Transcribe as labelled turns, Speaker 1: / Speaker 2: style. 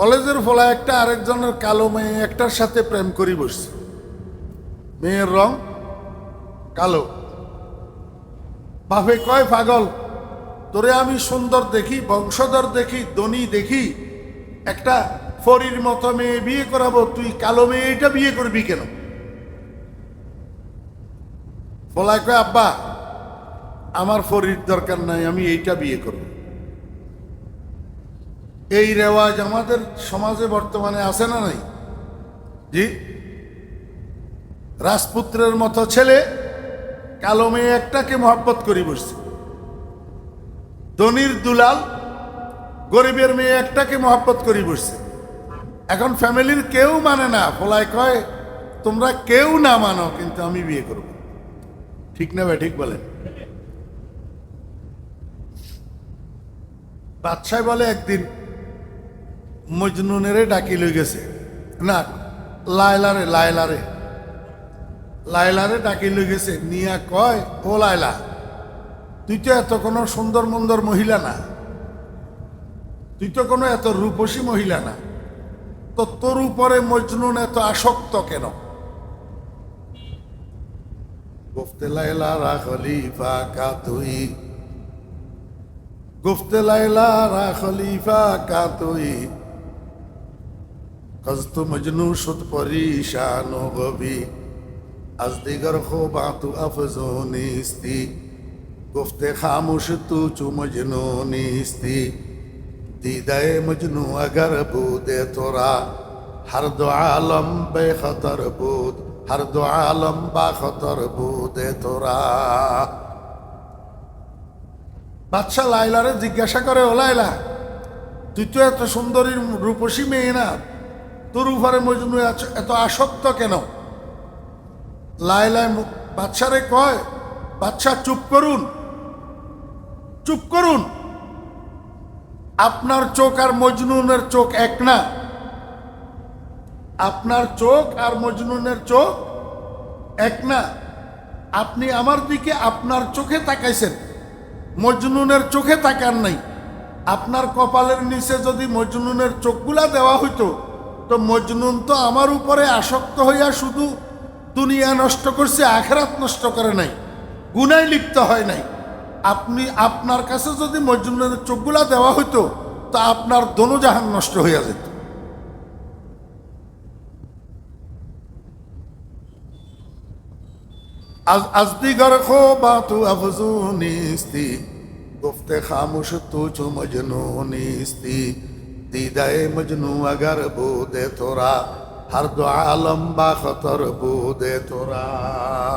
Speaker 1: কলেজের ফলা একটা আরেকজনের কালো মেয়ে একটার সাথে প্রেম করি বসছে। মেয়ের রং কালো। বাপে কয়, পাগল, তোরে আমি সুন্দর দেখি, বংশধর দেখি, ধনী দেখি, একটা ফরির মতো মেয়ে বিয়ে করাবো, তুই কালো মেয়ে এটা বিয়ে করবি কেন? বলায় কয়, আব্বা, আমার ফরির দরকার নাই, আমি এইটা বিয়ে করব। এই রেওয়াজ আমাদের সমাজে বর্তমানে আছে না নাই? জি? রাজপুত্রের মতো ছেলে কালো মেয়ে একটাকে মহব্বত করি বসছে। ধনির দুলাল গরিবের মেয়ে একটাকে মহব্বত করি বসছে। এখন ফ্যামিলির কেউ মানে না। ফলায় কয়, তোমরা কেউ না মানো, কিন্তু আমি বিয়ে করব। ঠিক না ভাই, ঠিক বলেন। বাদশাহ বলে একদিন মজনুনেরে ডাকি লই গেছে। না লায়লারে লায়লারে লায়লারে ডাকি লই গেছে। নিয়া কয়, ও লায়লা তুই তো এত কোনো সুন্দর মন্দর মহিলা না। তুই তো কোনো এত রূপসী মহিলা না। তো তোর উপরে মজনুন এত আসক্ত কেন? গুফতে লাইলা রা খলিফা কা তুই। গুফতে লাইলা রা খলিফা কা তুই। কজত মজনু শুদ পরিশান গবি از دیگر خوبا تو افزو نیستی گفته خاموش تو چو مجنو نیستی دیده مجنو اگر بوده تو را هر دو عالم بے خطر بود هر دو عالم با خطر بوده تو را বাদশাহ লাইলারে জিজ্ঞাসা করে ও লাইলা তুই তো এত সুন্দরী রূপসী মেয়ে না তোর উপরে মজনু এত- আসক্ত কেন? লাইলায় বাদশারে কয় বাচ্চা চুপ করুন। চুপ করুন। আপনার চোখ আর মজনুনের চোখ এক না। আপনার চোখ আর মজনুনের চোখ এক না। আপনি আমার দিকে আপনার চোখে তাকাইছেন। মজনুনের চোখে তাকান নাই। আপনার কপালের নিচে যদি মজনুনের চোখগুলা দেওয়া হইতো তো মজনুন তো আমার উপরে আসক্ত হইয়া শুধু দুনিয়া নষ্ট করছে আখেরাত নষ্ট করে নাই গুনায় লিপ্ত হয় নাই আপনি আপনার কাছে যদি মজনুনের চোখগুলা দেওয়া হইতো তো আপনার দনুজাহান নষ্ট হইয়া যেত از از دیگر خوبا تو افزونیستی گفته خاموش تو چو مجنونیستی دیده مجنو اگر بوده تو را هر دو عالم با خطر بوده تو را